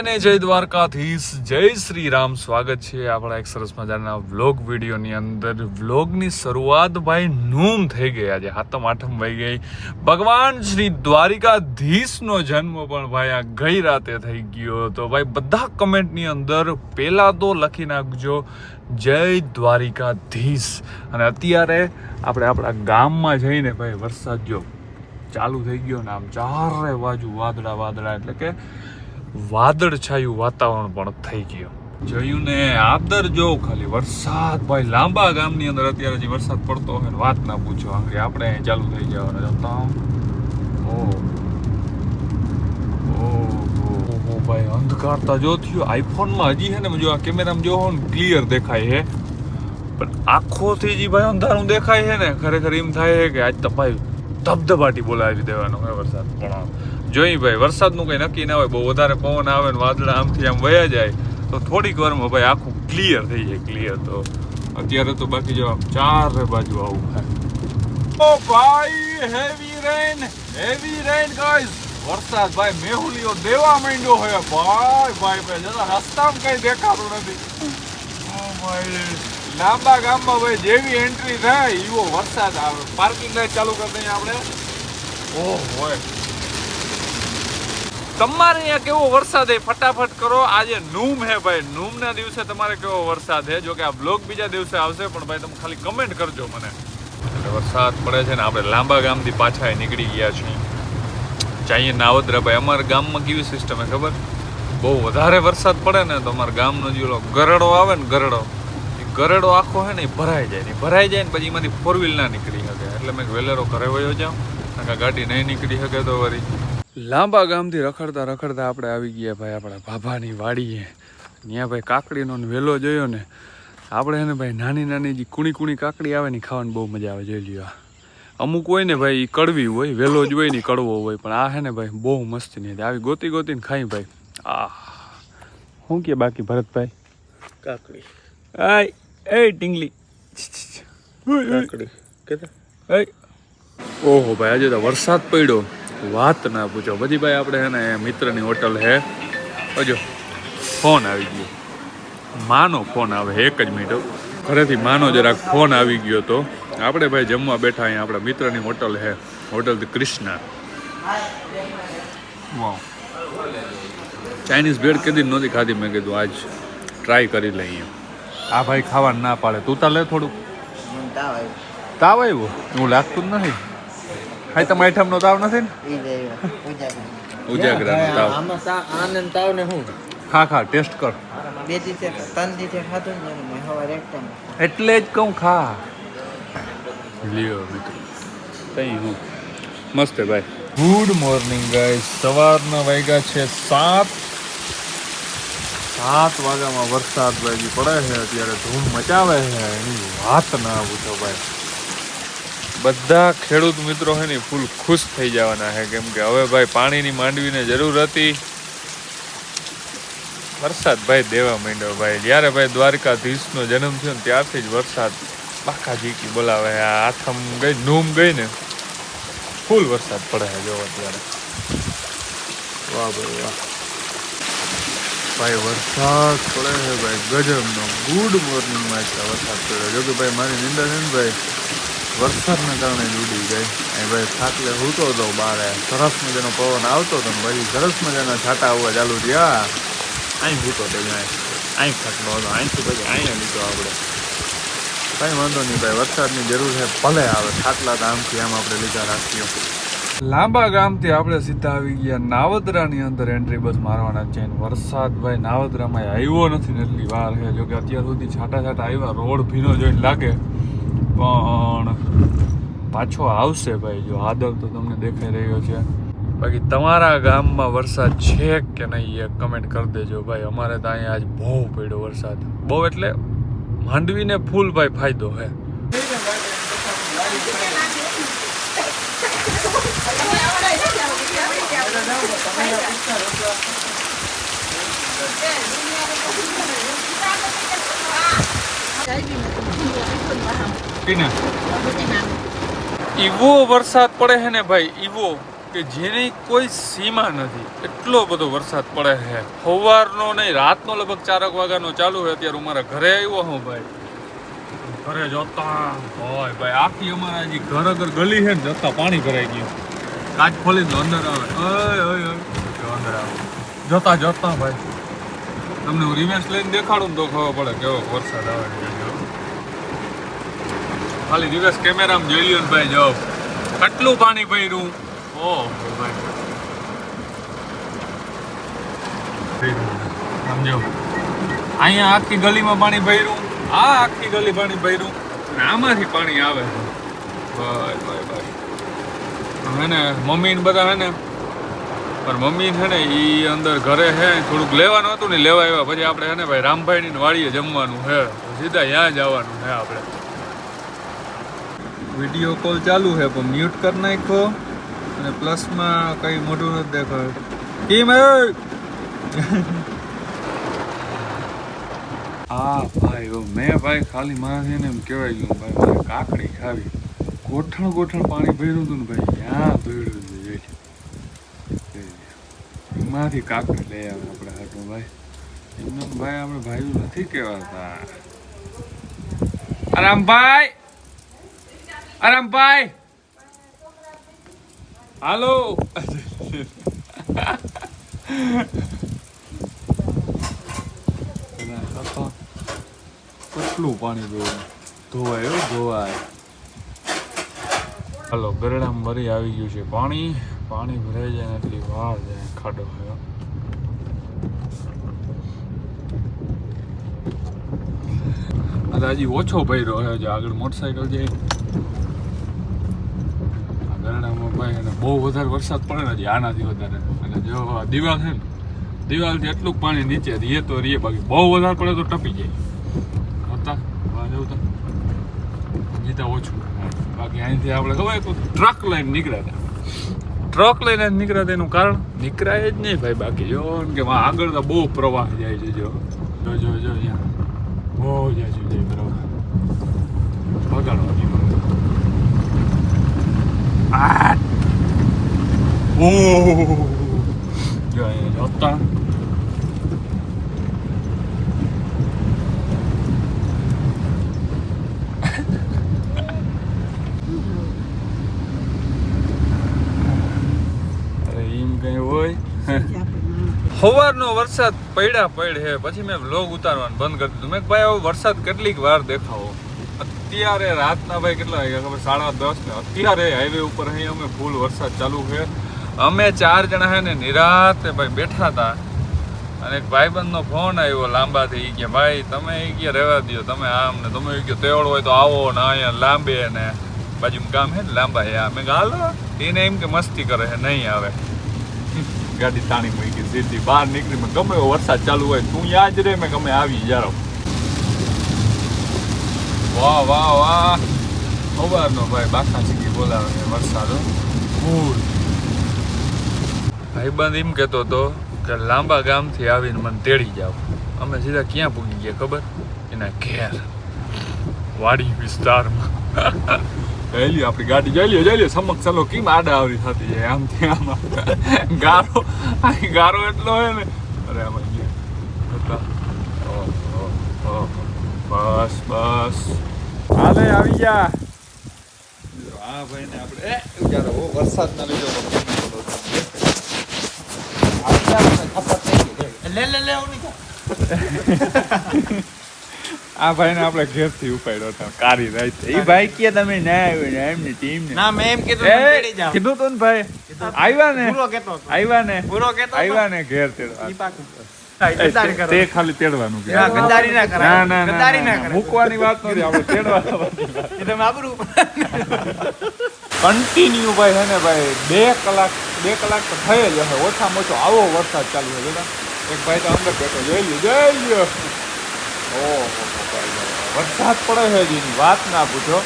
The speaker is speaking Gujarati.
અને જય દ્વારકાધીશ, જય શ્રી રામ સ્વાગત છે આપણા એક સરસ મજાના વ્લોગ વિડીયોની અંદર. વ્લોગની શરૂઆત ભાઈ નૂમ થઈ ગઈ. આજે હાથમ આઠમ વહી ગઈ. ભગવાન શ્રી દ્વારિકાધીશનો જન્મ પણ ભાઈ આ ગઈ રાતે થઈ ગયો તો ભાઈ બધા કમેન્ટની અંદર પહેલાં તો લખી નાખજો, જય દ્વારિકાધીશ. અને અત્યારે આપણે આપણા ગામમાં જઈને ભાઈ વરસાદ જો ચાલુ થઈ ગયો ને આમ ચારે બાજુ વાદળા વાદળા, એટલે કે વાદળછાયું વાતાવરણ પણ થઈ ગયું. જોયું ને આદર જો ખાલી વરસાદ. ભાઈ, લાંબા ગામની અંદર અત્યારે જે વરસાદ પડતો હોય વાત ના પૂછો આંગળી આપણે ચાલુ થઈ જવાનું, જમતા ઓ ભાઈ, અંધકારતા જો થયું. આઈફોનમાં હજી છે ને, જો આ કેમેરામાં જો ને, ક્લિયર દેખાય છે. પણ આંખોથી જે ભાઈ અંધારું દેખાય છે ને. ખરેખર એમ થાય છે કે આજ તો ભાઈ ધબધબાટી બોલાવી દેવાનો હોય વરસાદ. પણ જોઈ ભાઈ, વરસાદનું કંઈ નક્કી ના હોય, બહુ વધારે પવન આવે ને વાદળા આમથી આમ વયા જાય, તો થોડીક વારમાં ભાઈ આખું ક્લિયર થઈ જાય ક્લિયર તો. અત્યારે તો બાકી જો ચાર બાજુ આવું થાય. ઓ ભાઈ heavy rain heavy rain guys વરસાદ ભાઈ મેહુલીઓ દેવા માંડ્યો હોય ભાઈ ભાઈ ભાઈ, જરા રસ્તામાં કઈ દેખાતું નથી. ઓ ભાઈ. લાંબા ગામમાં ભાઈ જેવી એન્ટ્રી થાય એવો વરસાદ આવે. પાર્કિંગ લાઈટ ચાલુ કરી દઈએ આપણે. ઓહ હોય. તમારે અહીંયા કેવો વરસાદ હે ફટાફટ કરો. આજે નૂમ હે ભાઈ. નૂમના દિવસે તમારે કેવો વરસાદ હે જો કે આ બ્લોગ બીજા દિવસે આવશે, પણ ભાઈ તમે ખાલી કમેન્ટ કરજો મને. વરસાદ પડે છે ને, આપણે લાંબા ગામથી પાછા નીકળી ગયા છીએ. જઈએ નાવદરા ભાઈ. અમારા ગામમાં કેવી સિસ્ટમ હે ખબર? બહુ વધારે વરસાદ પડે ને, તો અમારા ગામનો જે ગરડો આવે ને ગરડો. ગરડો આખો હે ને એ ભરાઈ જાય ને ભરાઈ જાય ને પછી એમાંથી ફોર વ્હીલ ના નીકળી શકે. એટલે મેં વેલેરો ઘરે વયો જાઉં કારણ કે ગાડી નહીં નીકળી શકે તો વળી. લાંબા ગામથી રખડતા રખડતા આપણે આવી ગયા ભાઈ આપણા ભાભાની વાડીએ. ત્યાં ભાઈ કાકડીનો ને વેલો જોયો ને આપણે એને ભાઈ નાની નાની જે કુણી કુણી કાકડી આવે ને ખાવાની બહુ મજા આવે જોઈ લ્યો આ. અમુક હોય ને ભાઈ કડવી હોય વેલો જ હોય ને કડવો હોય પણ આ હે ને ભાઈ બહુ મસ્ત નહીં આવી ગોતી ગોતીને ખાઈ ભાઈ. આ શું કે બાકી ભરતભાઈ? કાકડી. આય. એ ટીંગલી ઓહો, ભાઈ, આજે તો વરસાદ પડ્યો. વાત ના પૂછો. બધી ભાઈ આપણે હે મિત્રની હોટલ હે. હજો ફોન આવી ગયો. માનો ફોન આવે, એક જ મિનિટ ઘરેથી માનો જરાક ફોન આવી ગયો તો. આપણે ભાઈ જમવા બેઠા અહીંયા, આપણા મિત્રની હોટલ હે. હોટલ ધ વાવ ચાઇનીઝ ભેળ કદી નહોતી ખાધી. મેં કીધું, આજ ટ્રાય કરી લઈએ. આ ભાઈ ખાવાનું ના પાડે. તું તાર લે થોડું તાવ આવ્યો. હું લાગતું જ નથી. હાઈ તમે આઈટમનો તાવ નથી ને? ઉજાગરાનો તાવ. તા આનંદ તાવ ને હું? ખા ખા ટેસ્ટ કર. બે દિવસે ત્રણ દિવસે ખાધું ને મેં સવારે એક ટાઈમ એટલે જ કહું ખા. લ્યો મિત્રો. તઈ હું. મસ્ત ભાઈ. ગુડ મોર્નિંગ ગાઈસ સવારના વાગ્યા છે સાત. સાત વાગ્યામાં વરસાદ ભાઈ પડે છે અત્યારે ધૂમ મચાવે છે એની વાત ના પૂછો ભાઈ. બધા ખેડૂત મિત્રો છે ને ફૂલ ખુશ થઈ જવાના છે કેમ કે હવે ભાઈ પાણીની માંડવીને જરૂર હતી. વરસાદ ભાઈ દેવા માંડ્યો ભાઈ. જ્યારે ભાઈ દ્વારકાધીશનો જન્મ થયો ને ત્યારથી જ વરસાદ પાકા ઝીકી બોલાવે આ આથમ ગઈ નૂમ ગઈ ને ફૂલ વરસાદ પડે છે જો અત્યારે. વાહ ભાઈ વાહ. ભાઈ, વરસાદ પડે છે ભાઈ, ગજબનો. ગુડ મોર્નિંગમાં છે વરસાદ પડ્યો. જો કે ભાઈ, મારી નિંદર છે ને ભાઈ, વરસાદના કારણે જ ઉડી ગઈ. અને ભાઈ, થાકલે સૂતો હતો બારે. સરસ મજાનો પવન આવતો હતો ને ભાઈ, સરસ મજાના છાંટા આવવા ચાલુ થયા. અહીં સૂતો હતો ત્યાં અહીં થાકલો હતો. અહીંથી પછી અહીંયા લીધો આપણે. કાંઈ વાંધો નહીં ભાઈ, વરસાદની જરૂર છે, ભલે આવે. ખાટલા તો આમથી આમ આપણે લીધા રાખીએ. લાંબા ગામથી આપણે સીધા આવી ગયા નાવદરાની અંદર એન્ટ્રી બસ મારવાના છે. વરસાદ ભાઈ નાવદરામાં આવ્યો નથી એટલી વાર છે જોકે અત્યાર સુધી છાટા છાટા આવ્યા, રોડ ભીનો જોઈને લાગે. પણ પાછો આવશે ભાઈ. જો આદર તો તમને દેખાઈ રહ્યો છે. બાકી તમારા ગામમાં વરસાદ છે કે નહીં એ કમેન્ટ કરી દેજો ભાઈ. અમારે તો અહીંયા આજ બહુ પડ્યો વરસાદ. બહુ એટલે માંડવીને ફૂલ ભાઈ ફાયદો હે. ઈવો વરસાદ પડે છે ને ભાઈ, ઈવો, કે જેની કોઈ સીમા નથી. એટલો બધો વરસાદ પડે છે સવારનો નહીં, રાતનો લગભગ ચારક વાગ્યાનો ચાલુ છે અત્યારે અમારા ઘરે આવ્યો હું ભાઈ. ઘરે જતા હોય ભાઈ. આખી અમારા જે ઘર અગર ગલી છે ને, જતા પાણી ભરાઈ ગયું. કાચ ખોલીને અંદર આવે. ઓય ઓય ઓય. અંદર આવે. જોતા જોતા ભાઈ. તમને હું રિવેન્સ લઈને દેખાડું ને તો ખબર પડે કેવો વરસાદ આવે ખાલી રિવર્સ કેમેરામાં જોઈ લ્યો ને ભાઈ જો. કેટલું પાણી ભર્યું? ઓહ ભાઈ. સમજો. અહીંયા આખી ગલીમાં પાણી ભર્યું. આ આખી ગલી પાણી ભર્યું. અને આમાંથી પાણી આવે ભાઈ ભાઈ ભાઈ. હે ને, મમ્મી ને બધા હે ને? પણ મમ્મી છે ને એ અંદર ઘરે હે, થોડુંક લેવાનું હતું ને લેવા આવ્યા. પછી આપણે હે ને, ભાઈ રામભાઈ ની વાડીએ જમવાનું હે. સીધા સીધા ત્યાં જવાનું હે આપણે. વીડિયો કોલ ચાલુ છે પણ મ્યુટ કરી નાખ્યો. અને પ્લસમાં કઈ મોઢું નથી દેખાય કેમ હે? હા ભાઈ મેં ભાઈ ખાલી મારાથી એમ કહેવાય ગયું, ભાઈ, કાકડી ખાવી. ગોઠણ ગોઠણ પાણી ભર્યું હતું ને ભાઈ, ક્યાં ભર્યું હતું લે. એમાંથી કાકડી લઈ આવે આપણે હાટો ભાઈ. એમને ભાઈ આપણે ભાઈ નથી કહેવાતા. આરામભાઈ! આરામભાઈ! હાલો! કેટલું પાણી ધોવાય ધોવાય. હાલો, ગરડામાં મરી આવી ગયું છે પાણી. પાણી ભરાઈ જાય એટલી વાર જાય, ખાડો થયો. હજી ઓછો ભર્યો હે જે આગળ મોટરસાઇકલ આ ગરડામાં ભાઈ, અને બહુ વધારે વરસાદ પડે ને હજી આનાથી વધારે. અને જો દિવાલ છે ને, દિવાલથી એટલું પાણી નીચે રીએ તો રીએ બાકી. બહુ વધારે પડે તો ટપી જાય. હતા જવું તો. જીતા ઓછું. બાકી અહીંથી આપણે ખબર ટ્રક લઈને નીકળ્યા હતા. ટ્રક લઈને નીકળ્યા હતા એનું કારણ? નીકળાય જ નહીં ભાઈ બાકી. જો કે આગળ તો બહુ પ્રવાહ જાય છે, જો. જો જો જો બહુ જાય છે જય પ્રવાહ. બગાડવાની આ ઓ જો, અહીંયા જોતા અરે એમ કઈ હોય સવારનો વરસાદ પડ્યા પડ હે. પછી મેં વ્લોગ ઉતારવાનું બંધ કરી દીધું. મેં ભાઈ, હવે વરસાદ કેટલીક વાર દેખાવો. અત્યારે રાતના ભાઈ કેટલા વાગ્યા? ખબર, સાડા દસ ને. અત્યારે હાઈવે ઉપર અહીં અમે ફૂલ વરસાદ ચાલુ છે. અમે ચાર જણા હે ને નિરાતે ભાઈ બેઠા હતા. અને એક ભાઈબંધનો ફોન આવ્યો લાંબાથી. એ કે, ભાઈ, તમે એ કે રહેવા દ્યો? તમે આમ ને તમે ઈ કે તેવડ હોય તો આવો ને અહીંયા લાંબે ને. બાજુમાં કામ હે ને લાંબા હે આ. મેં હાલો. એને એમ કે મસ્તી કરે છે નહીં આવે. ગાડી તાણી મૂકી સીધી બહાર નીકળી મેં ગમે વરસાદ ચાલુ હોય, તું યાદ રે મેં ગમે આવી જારો વાહ વાહ વાહ. સવારનો ભાઈ, બાખા ચીકી બોલાવે વરસાદ. ફૂલ. ભાઈબંધ એમ કહેતો હતો કે લાંબા ગામથી આવીને મને તેડી જાવ અમે સીધા ક્યાં પૂગી ગયા ખબર? એના ઘેર. વાડી વિસ્તારમાં. જઈ લ્યો આપણી ગાડી જઈ લ્યો જઈ લ્યો સમક્ષ ચલો કેમ આડા આવરી થતી જાય આમથી આમાં ગારો ગારો એટલો હોય ને. અરે આમાં ઓહ, ઓહ, ઓહ. બસ બસ. હાલે આવી ગયા. આ ભાઈને આપણે એ ઉજારો ઓ વરસાદના લીધો તો કેમ બોલો છો? લે લે લે આ ભાઈને આપણે ઘેરથી ઉપાડ્યો હતો. કારી રાત એ ભાઈ કે તમે ના આવ્યો ને એમની ટીમ ને. ના મેં એમ કીધું તમે તેડી જાઓ. કીધું તો ને ભાઈ. આવ્યા ને. પૂરો કેતો હતો. આવ્યા ને. પૂરો કેતો આવ્યા ને ઘેર તેડવા. તે- તે ખાલી તેડવાનું કે. ના, ના કરાય. ના ના ગદ્દારી ના ના કરાય. મૂકવાની વાત નથી આપણે તેડવા એ તમે આબરૂ કન્ટિન્યુ ભાઈ હે ને ભાઈ બે કલાક બે કલાક તો થઈ જ હશે ઓછામાં ઓછો આવો વરસાદ ચાલુ છે એક ભાઈ તો અંદર બેઠો જોઈ લીધો જોઈ લ્યો. ઓહો. વરસાદ પડે છે વાત ના પૂછો.